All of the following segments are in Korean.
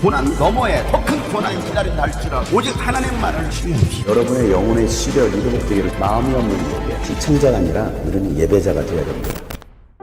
고난 너머에 더 큰 고난이 기다린다 할지라도 오직 하나님만을 신뢰하시 여러분의 영혼의 시력이 회복되기를 마음이 없는 이에게 시청자가 아니라 우리는 예배자가 되어야 됩니다.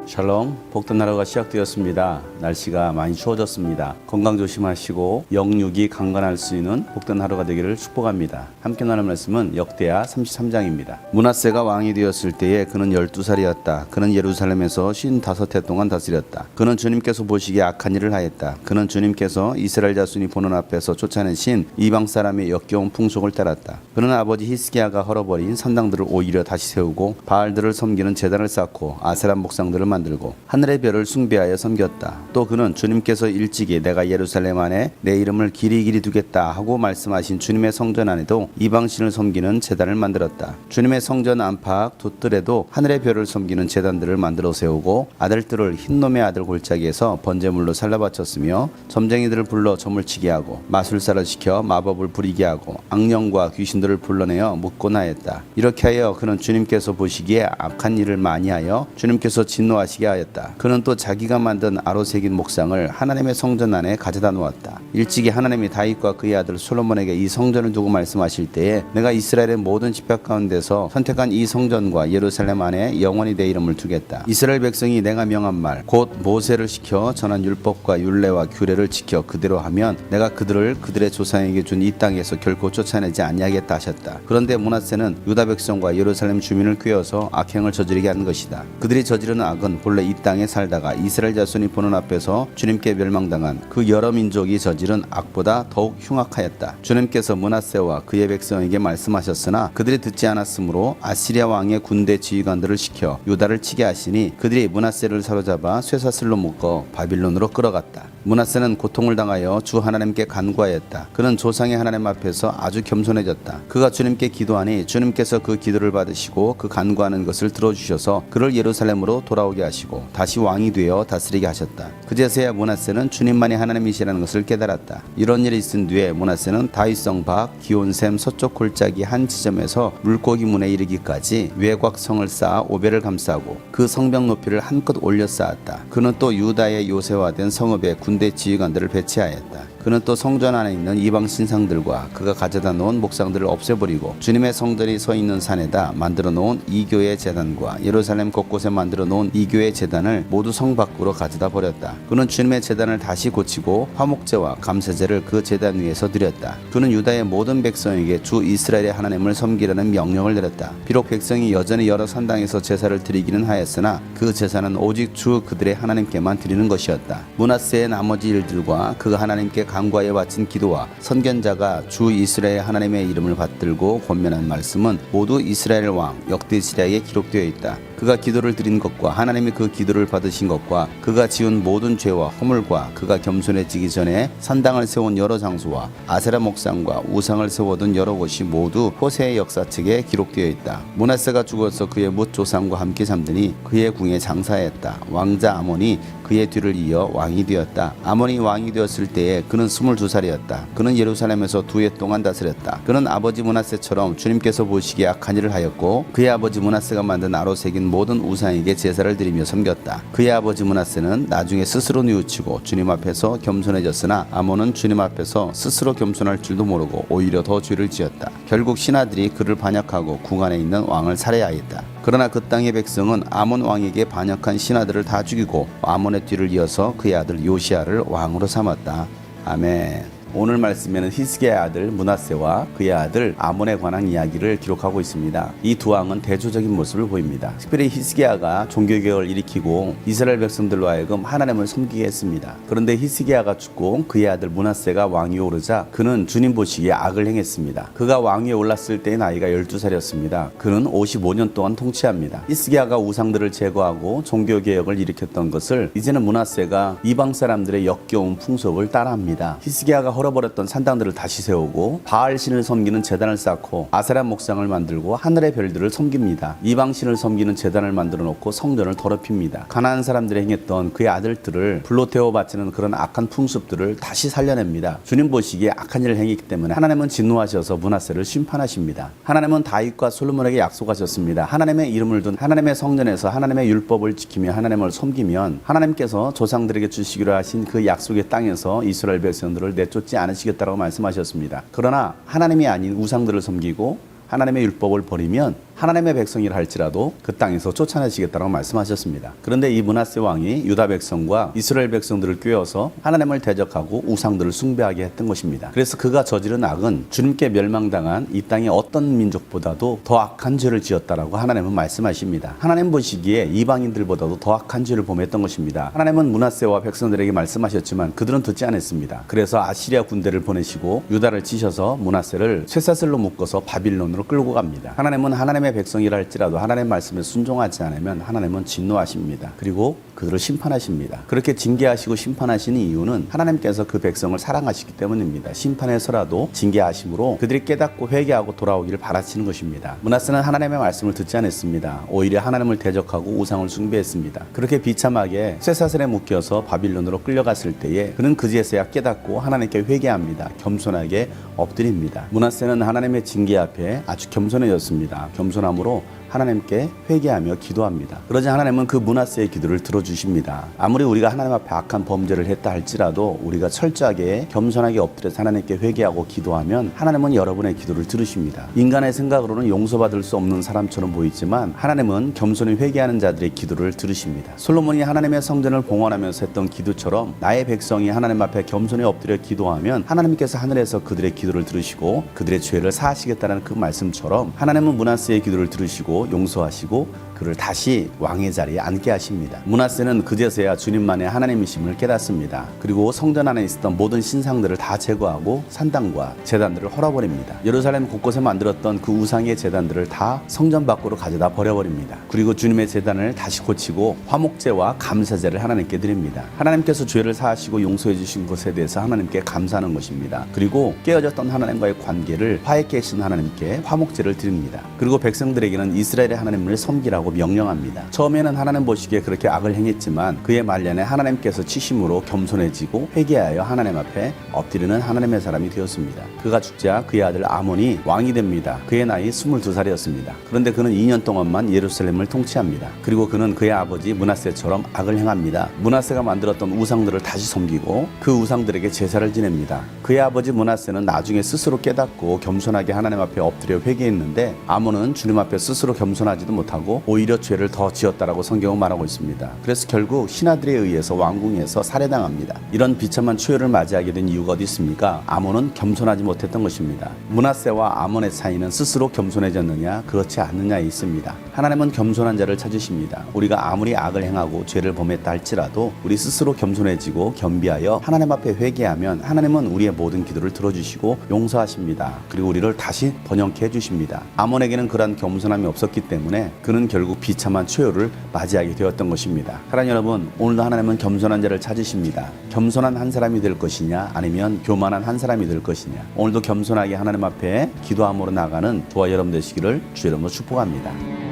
샬롬 복된 하루가 시작되었습니다. 날씨가 많이 추워졌습니다. 건강 조심하시고 영육이 강건할 수 있는 복된 하루가 되기를 축복합니다. 함께 나눌 말씀은 역대하 33장입니다. 문하세가 왕이 되었을 때에 그는 12살이었다. 그는 예루살렘에서 55해 동안 다스렸다. 그는 주님께서 보시기에 악한 일을 하였다. 그는 주님께서 이스라엘 자손이 보는 앞에서 쫓아내신 이방 사람의 역겨운 풍속을 따랐다. 그는 아버지 히스기야가 헐어버린 산당들을 오히려 다시 세우고 바알들을 섬기는 제단을 쌓고 아세란 목상들을 만 들고 하늘의 별을 숭배하여 섬겼다. 또 그는 주님께서 일찍이 내가 예루살렘 안에 내 이름을 길이 길이 두겠다 하고 말씀하신 주님의 성전 안에도 이방신을 섬기는 제단을 만들었다. 주님의 성전 안팎 돛들에도 하늘의 별을 섬기는 제단들을 만들어 세우고 아들들을 흰놈의 아들 골짜기에서 번제물로 살라바쳤으며 점쟁이들을 불러 점을 치게 하고 마술사를 시켜 마법을 부리게 하고 악령과 귀신들을 불러내어 묶곤 하였다. 이렇게 하여 그는 주님께서 보시기에 악한 일을 많이 하여 주님께서 진노하시 게 하였다. 그는 또 자기가 만든 아로 새긴 목상을 하나님의 성전 안에 가져다 놓았다. 일찍이 하나님이 다윗과 그의 아들 솔로몬에게 이 성전을 두고 말씀하실 때에 내가 이스라엘의 모든 집합 가운데서 선택한 이 성전과 예루살렘 안에 영원히 내 이름을 두겠다. 이스라엘 백성이 내가 명한 말 곧 모세를 시켜 전한 율법과 율례와 규례를 지켜 그대로 하면 내가 그들을 그들의 조상에게 준 이 땅에서 결코 쫓아내지 아니하겠다 하셨다. 그런데 문하세는 유다 백성과 예루살렘 주민을 꾀어서 악행을 저지르게 한 것이다. 그들이 저지르는 악은 본래 이 땅에 살다가 이스라엘 자손이 보는 앞에서 주님께 멸망당한 그 여러 민족이 저지른 악보다 더욱 흉악하였다. 주님께서 문하세와 그의 백성에게 말씀하셨으나 그들이 듣지 않았으므로 아시리아 왕의 군대 지휘관들을 시켜 유다를 치게 하시니 그들이 문하세를 사로잡아 쇠사슬로 묶어 바빌론으로 끌어갔다. 문하세는 고통을 당하여 주 하나님께 간구하였다. 그는 조상의 하나님 앞에서 아주 겸손해졌다. 그가 주님께 기도하니 주님께서 그 기도를 받으시고 그 간구하는 것을 들어주셔서 그를 예루살렘으로 돌아오게 하시고 다시 왕이 되어 다스리게 하셨다. 그제서야 문하세는 주님만이 하나님이시라는 것을 깨달았다. 이런 일이 있은 뒤에 문하세는 다윗성 밖 기온샘 서쪽 골짜기 한 지점에서 물고기 문에 이르기까지 외곽성을 쌓아 오배를 감싸고 그 성벽 높이를 한껏 올려 쌓았다. 그는 또 유다의 요새화된 성읍에 군대 지휘관들을 배치하였다. 그는 또 성전 안에 있는 이방 신상들과 그가 가져다 놓은 목상들을 없애버리고 주님의 성전이 서 있는 산에다 만들어 놓은 이교의 재단과 예루살렘 곳곳에 만들어 놓은 이교의 재단을 모두 성 밖으로 가져다 버렸다. 그는 주님의 재단을 다시 고치고 화목제와 감세제를 그 재단 위에서 드렸다. 그는 유다의 모든 백성에게 주 이스라엘의 하나님을 섬기라는 명령을 내렸다. 비록 백성이 여전히 여러 산당에서 제사를 드리기는 하였으나 그 제사는 오직 주 그들의 하나님께만 드리는 것이었다. 문하세의 나 머지 일들과 그가 하나님께 간구하여 바친 기도와 선견자가 주 이스라엘 하나님의 이름을 받들고 권면한 말씀은 모두 이스라엘 왕 역대시라에 기록되어 있다. 그가 기도를 드린 것과 하나님이 그 기도를 받으신 것과 그가 지은 모든 죄와 허물과 그가 겸손해지기 전에 산당을 세운 여러 장소와 아세라 목상과 우상을 세워둔 여러 곳이 모두 호세의 역사 책에 기록되어 있다. 문하세가 죽어서 그의 묻 조상과 함께 잠드니 그의 궁에 장사했다. 왕자 아몬이 그의 뒤를 이어 왕이 되었다. 아몬이 왕이 되었을 때에 그는 22살이었다. 그는 예루살렘에서 두 해 동안 다스렸다. 그는 아버지 문하세처럼 주님께서 보시기에 악한 일을 하였고 그의 아버지 문하세가 만든 아로 새긴 모든 우상에게 제사를 드리며 섬겼다. 그의 아버지 문하세는 나중에 스스로 뉘우치고 주님 앞에서 겸손해졌으나 아몬은 주님 앞에서 스스로 겸손할 줄도 모르고 오히려 더 죄를 지었다. 결국 신하들이 그를 반역하고 궁 안에 있는 왕을 살해하였다. 그러나 그 땅의 백성은 아몬 왕에게 반역한 신하들을 다 죽이고 아몬의 뒤를 이어서 그의 아들 요시아를 왕으로 삼았다. 아멘. 오늘 말씀에는 히스기야의 아들 문하세와 그의 아들 아몬에 관한 이야기를 기록하고 있습니다. 이 두 왕은 대조적인 모습을 보입니다. 특별히 히스기야가 종교개혁을 일으키고 이스라엘 백성들로 하여금 하나님을 섬기게 했습니다. 그런데 히스기야가 죽고 그의 아들 문하세가 왕위에 오르자 그는 주님 보시기에 악을 행했습니다. 그가 왕위에 올랐을 때의 나이가 12살이었습니다. 그는 55년 동안 통치합니다. 히스기야가 우상들을 제거하고 종교개혁을 일으켰던 것을 이제는 문하세가 이방 사람들의 역겨운 풍속을 따라합니다. 히스기야가 헐어버렸던 산당들을 다시 세우고 바알 신을 섬기는 제단을 쌓고 아세라 목상을 만들고 하늘의 별들을 섬깁니다. 이방 신을 섬기는 제단을 만들어 놓고 성전을 더럽힙니다. 가나안 사람들이 행했던 그의 아들들을 불로 태워 바치는 그런 악한 풍습들을 다시 살려냅니다. 주님 보시기에 악한 일을 행했기 때문에 하나님은 진노하셔서 문하세를 심판하십니다. 하나님은 다윗과 솔로몬에게 약속하셨습니다. 하나님의 이름을 둔 하나님의 성전에서 하나님의 율법을 지키며 하나님을 섬기면 하나님께서 조상들에게 주시기로 하신 그 약속의 땅에서 이스라엘 백성들을 내쫓 지 않으시겠다고 말씀하셨습니다. 그러나 하나님이 아닌 우상들을 섬기고 하나님의 율법을 버리면 하나님의 백성이라 할지라도 그 땅에서 쫓아내시겠다고 말씀하셨습니다. 그런데 이 문하세 왕이 유다 백성과 이스라엘 백성들을 꿰어서 하나님을 대적하고 우상들을 숭배하게 했던 것입니다. 그래서 그가 저지른 악은 주님께 멸망당한 이 땅의 어떤 민족보다도 더 악한 죄를 지었다라고 하나님은 말씀하십니다. 하나님 보시기에 이방인들보다도 더 악한 죄를 범했던 것입니다. 하나님은 문하세와 백성들에게 말씀하셨지만 그들은 듣지 않았습니다. 그래서 아시리아 군대를 보내시고 유다를 치셔서 문하세를 쇠사슬로 묶어서 바빌론으로 끌고 갑니다. 하나님은 하나님의 백성이라 할지라도 하나님의 말씀에 순종하지 않으면 하나님은 진노하십니다. 그리고 그들을 심판하십니다. 그렇게 징계하시고 심판하시는 이유는 하나님께서 그 백성을 사랑하시기 때문입니다. 심판에서라도 징계하심으로 그들이 깨닫고 회개하고 돌아오기를 바라시는 것입니다. 문하세는 하나님의 말씀을 듣지 않았습니다. 오히려 하나님을 대적하고 우상을 숭배했습니다. 그렇게 비참하게 쇠사슬에 묶여서 바빌론으로 끌려갔을 때에 그는 그제서야 깨닫고 하나님께 회개합니다. 겸손하게 엎드립니다. 문하세는 하나님의 징계 앞에 아주 겸손해졌습니다. 겸손 함으로 하나님께 회개하며 기도합니다. 그러자 하나님은 그 문하세의 기도를 들어주십니다. 아무리 우리가 하나님 앞에 악한 범죄를 했다 할지라도 우리가 철저하게 겸손하게 엎드려서 하나님께 회개하고 기도하면 하나님은 여러분의 기도를 들으십니다. 인간의 생각으로는 용서받을 수 없는 사람처럼 보이지만 하나님은 겸손히 회개하는 자들의 기도를 들으십니다. 솔로몬이 하나님의 성전을 봉헌하면서 했던 기도처럼 나의 백성이 하나님 앞에 겸손히 엎드려 기도하면 하나님께서 하늘에서 그들의 기도를 들으시고 그들의 죄를 사하시겠다는 그 말씀처럼 하나님은 문하세의 기도를 들으시고 용서하시고 그를 다시 왕의 자리에 앉게 하십니다. 문하세는 그제서야 주님만의 하나님이심을 깨닫습니다. 그리고 성전 안에 있었던 모든 신상들을 다 제거하고 산당과 재단들을 헐어버립니다. 예루살렘 곳곳에 만들었던 그 우상의 재단들을 다 성전 밖으로 가져다 버려버립니다. 그리고 주님의 재단을 다시 고치고 화목제와 감사제를 하나님께 드립니다. 하나님께서 죄를 사하시고 용서해 주신 것에 대해서 하나님께 감사하는 것입니다. 그리고 깨어졌던 하나님과의 관계를 화해케 하신 하나님께 화목제를 드립니다. 그리고 백성들에게는 이 스라엘의 하나님을 섬기라고 명령합니다. 처음에는 하나님 보시기에 그렇게 악을 행했지만 그의 말년에 하나님께서 치심으로 겸손해지고 회개하여 하나님 앞에 엎드리는 하나님의 사람이 되었습니다. 그가 죽자 그의 아들 아몬이 왕이 됩니다. 그의 나이 22살이었습니다. 그런데 그는 2년 동안만 예루살렘을 통치합니다. 그리고 그는 그의 아버지 문하세처럼 악을 행합니다. 문하세가 만들었던 우상들을 다시 섬기고 그 우상들에게 제사를 지냅니다. 그의 아버지 문하세는 나중에 스스로 깨닫고 겸손하게 하나님 앞에 엎드려 회개했는데 아몬은 주님 앞에 스스로 겸손하지도 못하고 오히려 죄를 더 지었다라고 성경은 말하고 있습니다. 그래서 결국 신하들에 의해서 왕궁에서 살해당합니다. 이런 비참한 초유를 맞이하게 된 이유가 어디 있습니까? 아몬은 겸손하지 못했던 것입니다. 문하세와 아몬의 사이는 스스로 겸손해졌느냐 그렇지 않느냐에 있습니다. 하나님은 겸손한 자를 찾으십니다. 우리가 아무리 악을 행하고 죄를 범했다 할지라도 우리 스스로 겸손해지고 겸비하여 하나님 앞에 회개하면 하나님은 우리의 모든 기도를 들어주시고 용서하십니다. 그리고 우리를 다시 번영케 해주십니다. 아몬에게는 그러한 겸손함이 없었 기 때문에 그는 결국 비참한 초요를 맞이하게 되었던 것입니다. 사랑하는 여러분, 오늘도 하나님은 겸손한 자를 찾으십니다. 겸손한 한 사람이 될 것이냐, 아니면 교만한 한 사람이 될 것이냐. 오늘도 겸손하게 하나님 앞에 기도함으로 나가는 저와 여러분 되시기를 주 이름으로 축복합니다.